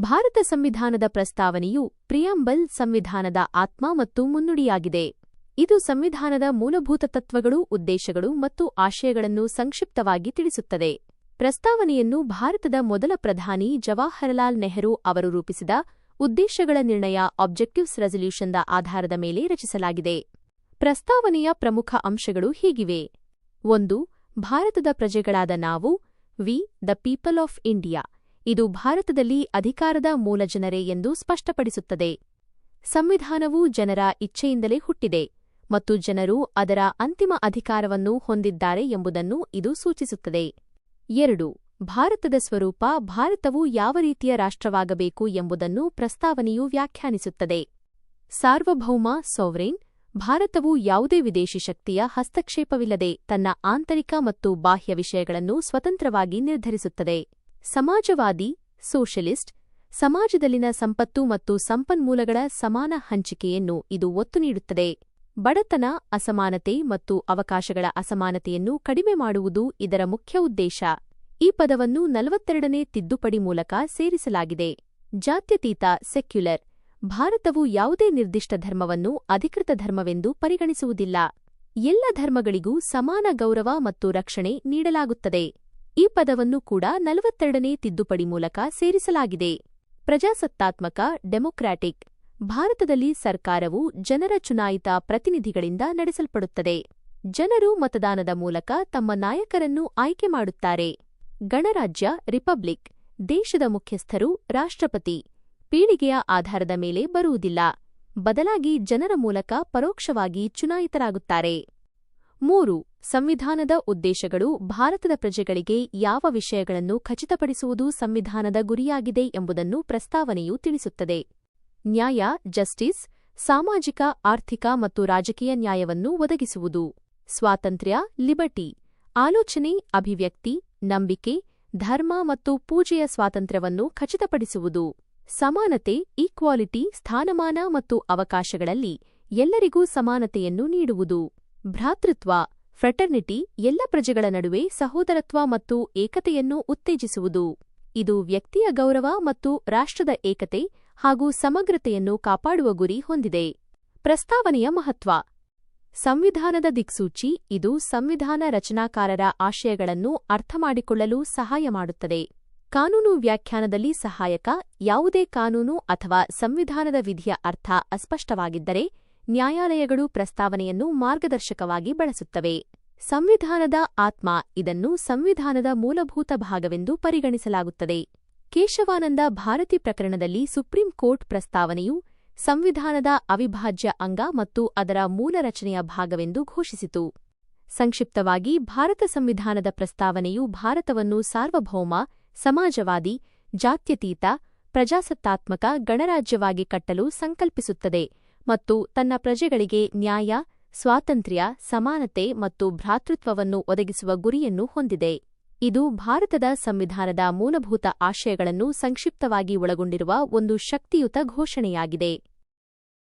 ಭಾರತ ಸಂವಿಧಾನದ ಪ್ರಸ್ತಾವನೆಯು ಪ್ರಿಯಾಂಬಲ್ ಸಂವಿಧಾನದ ಆತ್ಮ ಮತ್ತು ಮುನ್ನುಡಿಯಾಗಿದೆ. ಇದು ಸಂವಿಧಾನದ ಮೂಲಭೂತ ತತ್ವಗಳು, ಉದ್ದೇಶಗಳು ಮತ್ತು ಆಶಯಗಳನ್ನು ಸಂಕ್ಷಿಪ್ತವಾಗಿ ತಿಳಿಸುತ್ತದೆ. ಪ್ರಸ್ತಾವನೆಯನ್ನು ಭಾರತದ ಮೊದಲ ಪ್ರಧಾನಿ ಜವಾಹರಲಾಲ್ ನೆಹರು ಅವರು ರೂಪಿಸಿದ ಉದ್ದೇಶಗಳ ನಿರ್ಣಯ ಆಬ್ಜೆಕ್ಟಿವ್ಸ್ ರೆಸಲ್ಯೂಷನ್ದ ಆಧಾರದ ಮೇಲೆ ರಚಿಸಲಾಗಿದೆ. ಪ್ರಸ್ತಾವನೆಯ ಪ್ರಮುಖ ಅಂಶಗಳು ಹೀಗಿವೆ. ಒಂದು, ಭಾರತದ ಪ್ರಜೆಗಳಾದ ನಾವು, we, the people of India. ಇದು ಭಾರತದಲ್ಲಿ ಅಧಿಕಾರದ ಮೂಲ ಜನರೇ ಎಂದು ಸ್ಪಷ್ಟಪಡಿಸುತ್ತದೆ. ಸಂವಿಧಾನವು ಜನರ ಇಚ್ಛೆಯಿಂದಲೇ ಹುಟ್ಟಿದೆ ಮತ್ತು ಜನರು ಅದರ ಅಂತಿಮ ಅಧಿಕಾರವನ್ನು ಹೊಂದಿದ್ದಾರೆ ಎಂಬುದನ್ನು ಇದು ಸೂಚಿಸುತ್ತದೆ. ಎರಡು, ಭಾರತದ ಸ್ವರೂಪ ಭಾರತವು ಯಾವ ರೀತಿಯ ರಾಷ್ಟ್ರವಾಗಬೇಕು ಎಂಬುದನ್ನು ಪ್ರಸ್ತಾವನೆಯು ವ್ಯಾಖ್ಯಾನಿಸುತ್ತದೆ. ಸಾರ್ವಭೌಮ ಸೋವ್ರೇನ್, ಭಾರತವು ಯಾವುದೇ ವಿದೇಶಿ ಶಕ್ತಿಯ ಹಸ್ತಕ್ಷೇಪವಿಲ್ಲದೆ ತನ್ನ ಆಂತರಿಕ ಮತ್ತು ಬಾಹ್ಯ ವಿಷಯಗಳನ್ನು ಸ್ವತಂತ್ರವಾಗಿ ನಿರ್ಧರಿಸುತ್ತದೆ. ಸಮಾಜವಾದಿ, ಸೋಷಲಿಸ್ಟ್, ಸಮಾಜದಲ್ಲಿನ ಸಂಪತ್ತು ಮತ್ತು ಸಂಪನ್ಮೂಲಗಳ ಸಮಾನ ಹಂಚಿಕೆಯನ್ನು ಇದು ಒತ್ತು ನೀಡುತ್ತದೆ. ಬಡತನ, ಅಸಮಾನತೆ ಮತ್ತು ಅವಕಾಶಗಳ ಅಸಮಾನತೆಯನ್ನು ಕಡಿಮೆ ಮಾಡುವುದು ಇದರ ಮುಖ್ಯ ಉದ್ದೇಶ. ಈ ಪದವನ್ನು ನಲವತ್ತೆರಡನೇ ತಿದ್ದುಪಡಿ ಮೂಲಕ ಸೇರಿಸಲಾಗಿದೆ. ಜಾತ್ಯತೀತ, ಸೆಕ್ಯುಲರ್, ಭಾರತವು ಯಾವುದೇ ನಿರ್ದಿಷ್ಟ ಧರ್ಮವನ್ನು ಅಧಿಕೃತ ಧರ್ಮವೆಂದು ಪರಿಗಣಿಸುವುದಿಲ್ಲ. ಎಲ್ಲ ಧರ್ಮಗಳಿಗೂ ಸಮಾನ ಗೌರವ ಮತ್ತು ರಕ್ಷಣೆ ನೀಡಲಾಗುತ್ತದೆ. ಈ ಪದವನ್ನು ಕೂಡ ನಲವತ್ತೆರಡನೇ ತಿದ್ದುಪಡಿ ಮೂಲಕ ಸೇರಿಸಲಾಗಿದೆ. ಪ್ರಜಾಸತ್ತಾತ್ಮಕ, ಡೆಮೊಕ್ರಾಟಿಕ್, ಭಾರತದಲ್ಲಿ ಸರ್ಕಾರವು ಜನರ ಚುನಾಯಿತ ಪ್ರತಿನಿಧಿಗಳಿಂದ ನಡೆಸಲ್ಪಡುತ್ತದೆ. ಜನರು ಮತದಾನದ ಮೂಲಕ ತಮ್ಮ ನಾಯಕರನ್ನು ಆಯ್ಕೆ ಮಾಡುತ್ತಾರೆ. ಗಣರಾಜ್ಯ, ರಿಪಬ್ಲಿಕ್, ದೇಶದ ಮುಖ್ಯಸ್ಥರು, ರಾಷ್ಟ್ರಪತಿ ಪೀಳಿಗೆಯ ಆಧಾರದ ಮೇಲೆ ಬರುವುದಿಲ್ಲ. ಬದಲಾಗಿ ಜನರ ಮೂಲಕ ಪರೋಕ್ಷವಾಗಿ ಚುನಾಯಿತರಾಗುತ್ತಾರೆ. ಮೂರು ಸಂವಿಧಾನದ ಉದ್ದೇಶಗಳು ಭಾರತದ ಪ್ರಜೆಗಳಿಗೆ ಯಾವ ವಿಷಯಗಳನ್ನು ಖಚಿತಪಡಿಸುವುದು ಸಂವಿಧಾನದ ಗುರಿಯಾಗಿದೆ ಎಂಬುದನ್ನು ಪ್ರಸ್ತಾವನೆಯು ತಿಳಿಸುತ್ತದೆ. ನ್ಯಾಯ, ಜಸ್ಟಿಸ್, ಸಾಮಾಜಿಕ, ಆರ್ಥಿಕ ಮತ್ತು ರಾಜಕೀಯ ನ್ಯಾಯವನ್ನು ಒದಗಿಸುವುದು. ಸ್ವಾತಂತ್ರ್ಯ, ಲಿಬರ್ಟಿ. ಆಲೋಚನೆ, ಅಭಿವ್ಯಕ್ತಿ, ನಂಬಿಕೆ, ಧರ್ಮ ಮತ್ತು ಪೂಜೆಯ ಸ್ವಾತಂತ್ರ್ಯವನ್ನು ಖಚಿತಪಡಿಸುವುದು. ಸಮಾನತೆ, ಈಕ್ವಾಲಿಟಿ, ಸ್ಥಾನಮಾನ ಮತ್ತು ಅವಕಾಶಗಳಲ್ಲಿ ಎಲ್ಲರಿಗೂ ಸಮಾನತೆಯನ್ನು ನೀಡುವುದು. ಭ್ರಾತೃತ್ವ. ಫ್ರೆಟರ್ನಿಟಿ ಎಲ್ಲ ಪ್ರಜೆಗಳ ನಡುವೆ ಸಹೋದರತ್ವ ಮತ್ತು ಏಕತೆಯನ್ನು ಉತ್ತೇಜಿಸುವುದು. ಇದು ವ್ಯಕ್ತಿಯ ಗೌರವ ಮತ್ತು ರಾಷ್ಟ್ರದ ಏಕತೆ ಹಾಗೂ ಸಮಗ್ರತೆಯನ್ನು ಕಾಪಾಡುವ ಗುರಿ ಹೊಂದಿದೆ. ಪ್ರಸ್ತಾವನೆಯ ಮಹತ್ವ. ಸಂವಿಧಾನದ ದಿಕ್ಸೂಚಿ ಇದು ಸಂವಿಧಾನ ರಚನಾಕಾರರ ಆಶಯಗಳನ್ನು ಅರ್ಥಮಾಡಿಕೊಳ್ಳಲು ಸಹಾಯ ಮಾಡುತ್ತದೆ. ಕಾನೂನು ವ್ಯಾಖ್ಯಾನದಲ್ಲಿ ಸಹಾಯಕ ಯಾವುದೇ ಕಾನೂನು ಅಥವಾ ಸಂವಿಧಾನದ ವಿಧಿಯ ಅರ್ಥ ಅಸ್ಪಷ್ಟವಾಗಿದ್ದರೆ ನ್ಯಾಯಾಲಯಗಳು ಪ್ರಸ್ತಾವನೆಯನ್ನು ಮಾರ್ಗದರ್ಶಕವಾಗಿ ಬಳಸುತ್ತವೆ. ಸಂವಿಧಾನದ ಆತ್ಮ ಇದನ್ನು ಸಂವಿಧಾನದ ಮೂಲಭೂತ ಭಾಗವೆಂದು ಪರಿಗಣಿಸಲಾಗುತ್ತದೆ. ಕೇಶವಾನಂದ ಭಾರತಿ ಪ್ರಕರಣದಲ್ಲಿ ಸುಪ್ರೀಂ ಕೋರ್ಟ್ ಪ್ರಸ್ತಾವನೆಯು ಸಂವಿಧಾನದ ಅವಿಭಾಜ್ಯ ಅಂಗ ಮತ್ತು ಅದರ ಮೂಲ ರಚನೆಯ ಭಾಗವೆಂದು ಘೋಷಿಸಿತು. ಸಂಕ್ಷಿಪ್ತವಾಗಿ ಭಾರತ ಸಂವಿಧಾನದ ಪ್ರಸ್ತಾವನೆಯು ಭಾರತವನ್ನು ಸಾರ್ವಭೌಮ, ಸಮಾಜವಾದಿ, ಜಾತ್ಯತೀತ, ಪ್ರಜಾಸತ್ತಾತ್ಮಕ ಗಣರಾಜ್ಯವಾಗಿ ಕಟ್ಟಲು ಸಂಕಲ್ಪಿಸುತ್ತದೆ. ಮತ್ತು ತನ್ನ ಪ್ರಜೆಗಳಿಗೆ ನ್ಯಾಯ, ಸ್ವಾತಂತ್ರ್ಯ, ಸಮಾನತೆ ಮತ್ತು ಭ್ರಾತೃತ್ವವನ್ನು ಒದಗಿಸುವ ಗುರಿಯನ್ನು ಹೊಂದಿದೆ. ಇದು ಭಾರತದ ಸಂವಿಧಾನದ ಮೂಲಭೂತ ಆಶಯಗಳನ್ನು ಸಂಕ್ಷಿಪ್ತವಾಗಿ ಒಳಗೊಂಡಿರುವ ಒಂದು ಶಕ್ತಿಯುತ ಘೋಷಣೆಯಾಗಿದೆ.